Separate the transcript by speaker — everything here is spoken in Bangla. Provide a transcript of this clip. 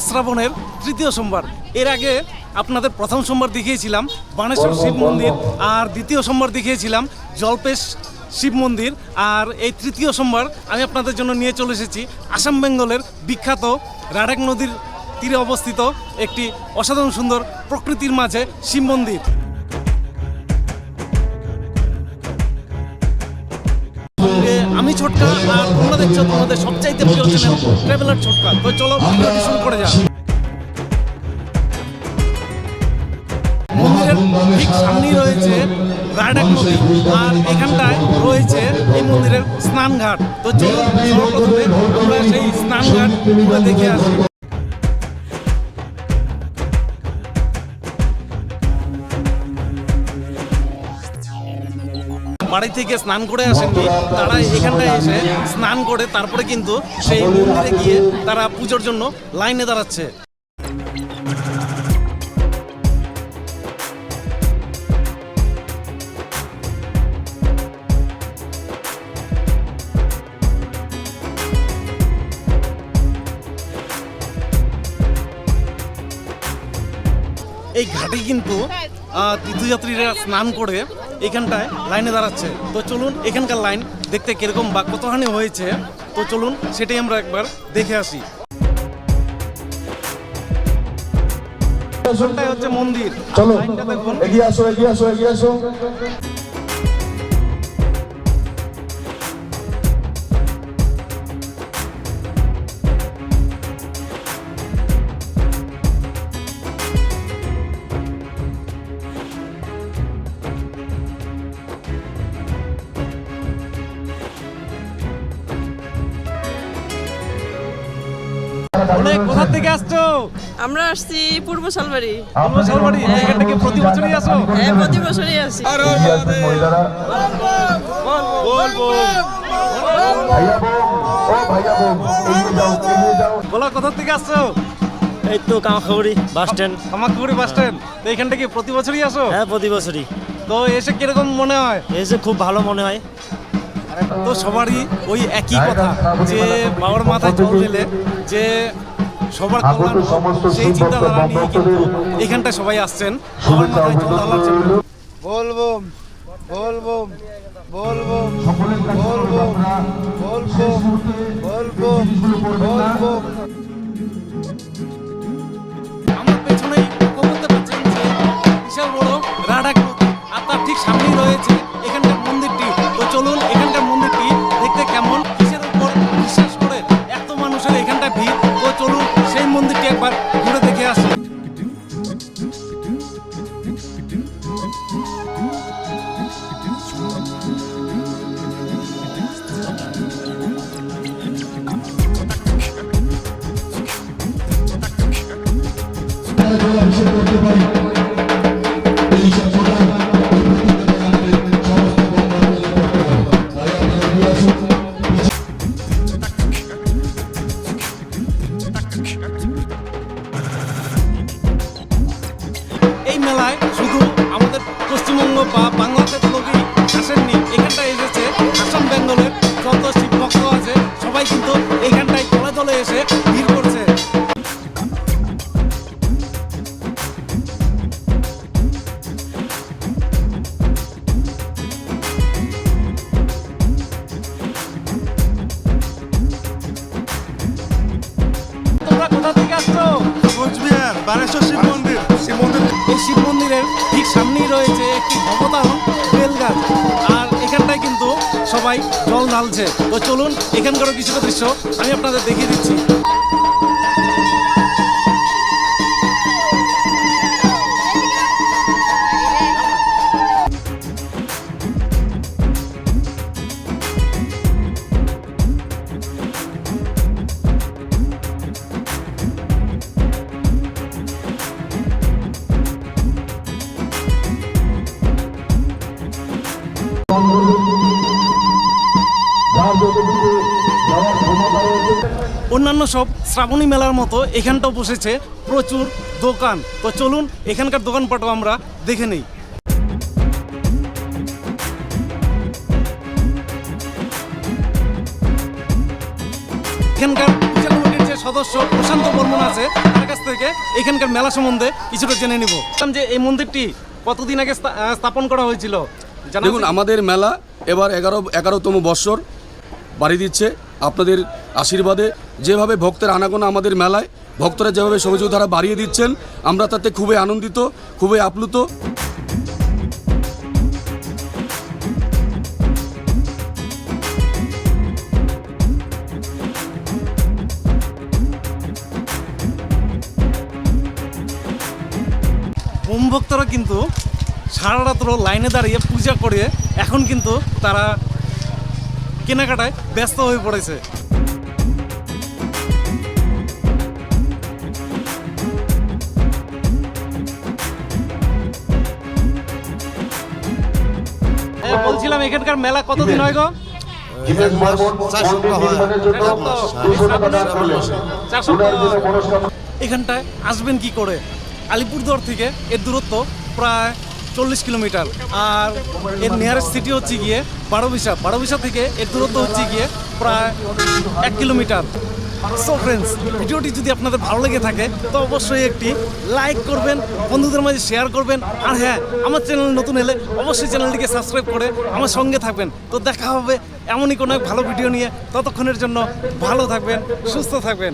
Speaker 1: আজ শ্রাবণের তৃতীয় সোমবার। এর আগে আপনাদের প্রথম সোমবার দেখিয়েছিলাম বানেশ্বর শিব মন্দির আর দ্বিতীয় সোমবার দেখিয়েছিলাম জলপেশ শিব মন্দির আর এই তৃতীয় সোমবার আমি আপনাদের জন্য নিয়ে চলে এসেছি আসাম বেঙ্গলের বিখ্যাত রাডাক নদীর তীরে অবস্থিত একটি অসাধারণ সুন্দর প্রকৃতির মাঝে শিব মন্দির। আমি ছোটকা আর তোমরা দেখছ তোমাদের সবচাইতে প্রিয় চ্যানেল ট্রাভেলার ছোটকা তো চলো ভিডিওটি শুরু করে যাক মন্দিরের ঠিক সামনেই রয়েছে নদী, আর এখানটায় রয়েছে এই মন্দিরের স্নানঘাট। তো চলো সর্বপ্রথমে আমরা সেই স্নানঘাট দেখে আসি। বাড়ি থেকে স্নান করে আসেননি, তারা এখানটায় এসে স্নান করে, তারপরে কিন্তু সেই মন্দিরে গিয়ে তারা পুজোর জন্য লাইনে দাঁড়াচ্ছে। এই ঘাটে কিন্তু তীর্থযাত্রীরা স্নান করে এখানটায় লাইনে দাঁড়াচ্ছে। তো চলুন এখানকার লাইন দেখতে কীরকম বা কতখানি হয়েছে। তো চলুন সেটাই আমরা একবার দেখে আসি। হচ্ছে মন্দির।
Speaker 2: চলো
Speaker 1: দেখুন।
Speaker 2: এগিয়ে আসো এগিয়ে আসো এগিয়ে আসো।
Speaker 1: অনেক কোথা থেকে আসছো?
Speaker 3: আমরা আসছি পূর্ব শালবাড়ি।
Speaker 1: তোমরা শালবাড়ি? এখান থেকে প্রতি বছরই আসো?
Speaker 3: হ্যাঁ প্রতি বছরই আসি।
Speaker 2: মহিলারা
Speaker 1: বলব বলো কোথা থেকে আসছো?
Speaker 4: এই তো কামাখাবুড়ি বাস স্ট্যান্ড।
Speaker 1: কামাকুড়ি bus stand. তো এখান থেকে প্রতি বছরই আসো?
Speaker 4: হ্যাঁ প্রতি বছরই।
Speaker 1: তো এসে কীরকম মনে হয়?
Speaker 4: এসে খুব ভালো মনে হয়।
Speaker 1: তো সবারই ওই একই কথা যে বাবার মাথায় জল দিলে যে সবার কল্যাণ সেই চিন্তাধারা নিয়ে কিন্তু এখানটায় সবাই আসছেন বাবার মাথায় জল ঢালার জন্য
Speaker 5: বলবম বলবম বলবম বলবম বলবম বলবম বলবম
Speaker 1: মেলায় শুধু আমাদের পশ্চিমবঙ্গ বা বাংলাদেশ লোকই আসেননি। এখানটায় এসেছে আসাম, বেঙ্গলের যত শিব ভক্ত আছে, সবাই কিন্তু এখানটায় দলে দলে এসে ভিড় করছে। কোথা থেকে
Speaker 5: বানেশ্বর শিব মন্দির। শিব মন্দির।
Speaker 1: এই শিব মন্দিরের ঠিক সামনেই রয়েছে একটি অবতারণ বেলগাছ। আর এখানটায় কিন্তু সবাই জল ঢালছে তো চলুন এখানকারও কিছুটা দৃশ্য আমি আপনাদের দেখিয়ে দিচ্ছি। অন্যান্য সব শ্রাবণী মেলার মতো এখানটাও বসেছে প্রচুর দোকান। তো চলুন এখানকার দোকানপাটও আমরা দেখে নেই। এখানকার পূজা কমিটির যে সদস্য প্রশান্ত বর্মন আছে তার কাছ থেকে এখানকার মেলা সম্বন্ধে কিছুটা জেনে নিব। বললাম যে এই মন্দিরটি কতদিন আগে স্থা- স্থাপন করা হয়েছিল?
Speaker 6: দেখুন আমাদের মেলা এবার এগারো এগারোতম বৎসর বাড়ি দিচ্ছে। আপনাদের আশীর্বাদে যেভাবে ভক্তের আনাগোনা আমাদের মেলায়, ভক্তরা যেভাবে সহযোগিতারা বাড়িয়ে দিচ্ছেন, আমরা তাতে খুবই আনন্দিত, খুবই আপ্লুত।
Speaker 1: ভক্তরা কিন্তু সারা রাত্র লাইনে দাঁড়িয়ে পূজা করে, এখন কিন্তু তারা কেনাকাটায় ব্যস্ত হয়ে পড়েছে। হ্যাঁ, বলছিলাম এখানকার মেলা কতদিন হয় গো? এখানটায় আসবেন কি করে? আলিপুরদুয়ার থেকে এর দূরত্ব প্রায় চল্লিশ কিলোমিটার। আর এর নিয়ারেস্ট সিটি হচ্ছে গিয়ে বারোবিশা। বারোবিশা থেকে এর দূরত্ব হচ্ছে গিয়ে প্রায় এক কিলোমিটার। সো ফ্রেন্ডস ভিডিওটি যদি আপনাদের ভালো লেগে থাকে, তো অবশ্যই একটি লাইক করবেন, বন্ধুদের মাঝে শেয়ার করবেন। আর হ্যাঁ আমার চ্যানেল নতুন এলে অবশ্যই চ্যানেলটিকে সাবস্ক্রাইব করে আমার সঙ্গে থাকবেন। তো দেখা হবে এমনই কোনো এক ভালো ভিডিও নিয়ে। ততক্ষণের জন্য ভালো থাকবেন, সুস্থ থাকবেন।